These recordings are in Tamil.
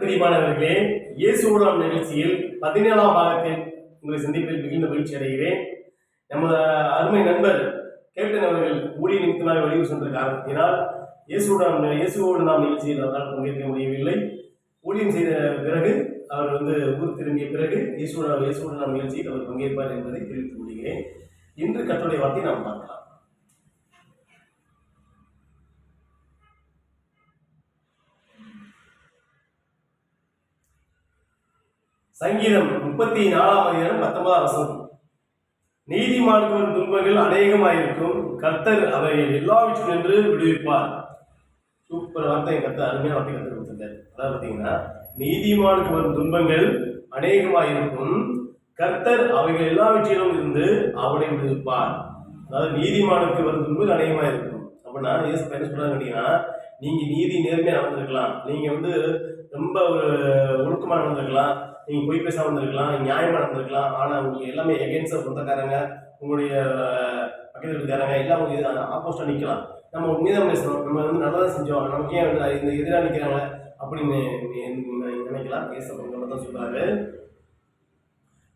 பிரியமானவர்களே இயேசுடாம் நிகழ்ச்சியில் பதினேழாம் பாகத்தில் உங்களை சந்திப்பில் மிகுந்த மகிழ்ச்சி அடைகிறேன். நமது அருமை நண்பர் கேப்டன் அவர்கள் ஊழிய நிமித்தமாக வெளியூர் சென்ற காரணத்தினால் இயேசுடாம் இயேசுவோடு நாம் நிகழ்ச்சியில் அவரால் பங்கேற்க முடியவில்லை. ஊழியம் செய்த பிறகு அவர் வந்து ஊர் திரும்பிய பிறகு இயேசுடா இயேசுடன் நிகழ்ச்சியில் அவர் பங்கேற்பார் என்பதை தெரிவித்துக் கொள்கிறேன். இன்று கத்தோடைய வார்த்தை நாம் பார்க்கலாம். சங்கீதம் முப்பத்தி நாலாம் அதிகாரம் பத்தொன்பதாம் வசனம். நீதிமானுக்கு வரும் துன்பங்கள் அநேகமாயிருக்கும். கர்த்தர் அவை எல்லாவற்றும் என்று விடுவிப்பார். சூப்பர் வார்த்தை. கர்த்தர் அருமையான வார்த்தை கர்த்தர் கொடுத்திருக்காரு. அதாவது பார்த்தீங்கன்னா நீதிமானுக்கு வரும் துன்பங்கள் அநேகமாயிருக்கும். கர்த்தர் அவைகள் எல்லாவற்றிலும் இருந்து அவனை விடுவிப்பார். அதாவது நீதிமானுக்கு வரும் துன்பங்கள் அநேகமாயிருக்கும். அப்படின்னா இயேசு என்ன சொல்றாங்க அப்படின்னா நீங்க நீதி நேர்மையா நடந்திருக்கலாம். நீங்க வந்து ரொம்ப ஒரு ஒழுக்கமாக நடந்திருக்கலாம். நீங்கள் பொய் பேசாமல் இருந்திருக்கலாம். நியாயமாக நடந்திருக்கலாம். ஆனால் உங்களுக்கு எல்லாமே எகென்ஸ்டா சொந்தக்காரங்க உங்களுடைய பக்கத்தில் பக்கத்து எல்லாம் உங்களுக்கு ஆப்போசிட்டா நிற்கலாம் நம்ம உண்மையாக பேசணும் நம்ம வந்து நல்லதாக செஞ்சோம். நமக்கு ஏன் வந்து இந்த எதிராக நிற்கிறாங்க அப்படின்னு நினைக்கலாம். ஏசப்பங்க தான் சொல்கிறாரு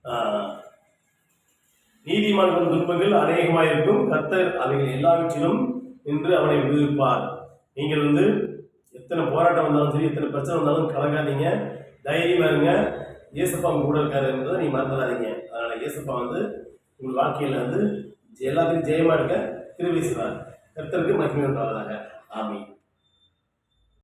ஆஹ், துன்பங்கள் அநேகமாக இருக்கும் கர்த்தர் அவைகள் எல்லாவற்றிலும் நின்று அவனை விடுவிப்பார். நீங்கள் வந்து எத்தனை போராட்டம் வந்தாலும் சரி எத்தனை பிரச்சனை வந்தாலும் கலங்காதீங்க. தைரியமா இருங்க. இயேசப்பா உங்க கூட இருக்காரு என்பதை நீ மறந்துடாதீங்க. அதனால இயேசப்பா வந்து உங்கள் வாழ்க்கையில வந்து எல்லாத்துக்கும் ஜெயமா இருக்க திருவி செய்வார். கர்த்தருக்கு மகிமை உண்டாவதாக. ஆமீன்.